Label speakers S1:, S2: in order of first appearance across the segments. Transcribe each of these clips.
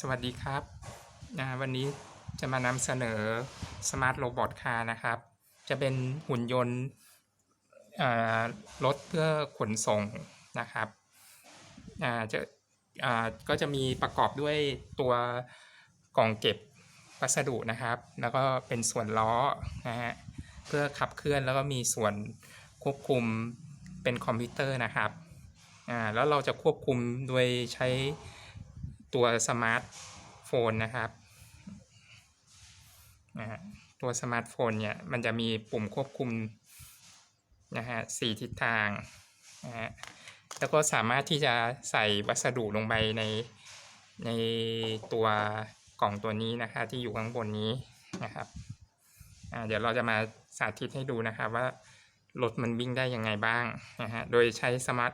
S1: สวัสดีครับอ่าวันนี้จะมานำเสนอ Smart Robot Car นะครับ จะเป็นหุ่นยนต์รถเพื่อขนส่งนะครับจะก็จะมีประกอบด้วยตัวกล่องเก็บวัสดุนะครับ แล้วก็เป็นส่วนล้อนะฮะเพื่อขับเคลื่อนแล้วก็มีส่วนควบคุมเป็นคอมพิวเตอร์นะครับแล้วเราจะควบคุมโดยใช้ ตัวสมาร์ทโฟนนะครับนะฮะตัวสมาร์ทโฟนเนี่ยมันจะมีปุ่มควบคุมนะฮะสี่ทิศทางนะฮะแล้วก็สามารถที่จะใส่วัสดุลงไปในในตัวกล่องตัวนี้นะคะที่อยู่ข้างบนนี้นะครับเดี๋ยวเราจะมาสาธิตให้ดูนะครับว่ารถมันวิ่งได้ยังไงบ้างนะฮะโดยใช้สมาร์ท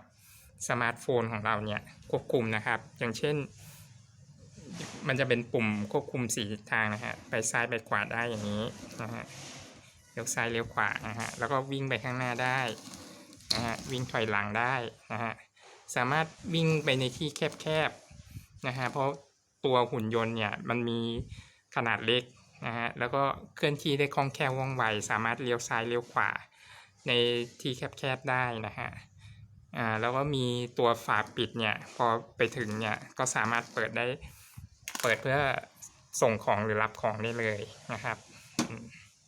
S1: สมาร์ทโฟนของเราเนี่ยควบคุมนะครับ อย่างเช่น มันจะเป็นปุ่มควบคุมสี่ทิศทางนะฮะ ไปซ้ายไปขวาได้อย่างนี้นะฮะ เลี้ยวซ้ายเลี้ยวขวานะฮะ แล้วก็วิ่งไปข้างหน้าได้นะฮะ วิ่งถอยหลังได้นะฮะ สามารถวิ่งไปในที่แคบๆนะฮะ เพราะตัวหุ่นยนต์เนี่ยมันมีขนาดเล็กนะฮะ แล้วก็เคลื่อนที่ได้คล่องแคล่วว่องไว สามารถเลี้ยวซ้ายเลี้ยวขวาในที่แคบๆได้นะฮะอ่าแล้วก็มีตัวฝาปิดเนี่ย พอไปถึงเนี่ยก็สามารถเปิดได้ เปิดเพื่อส่งของหรือรับของได้เลยนะครับ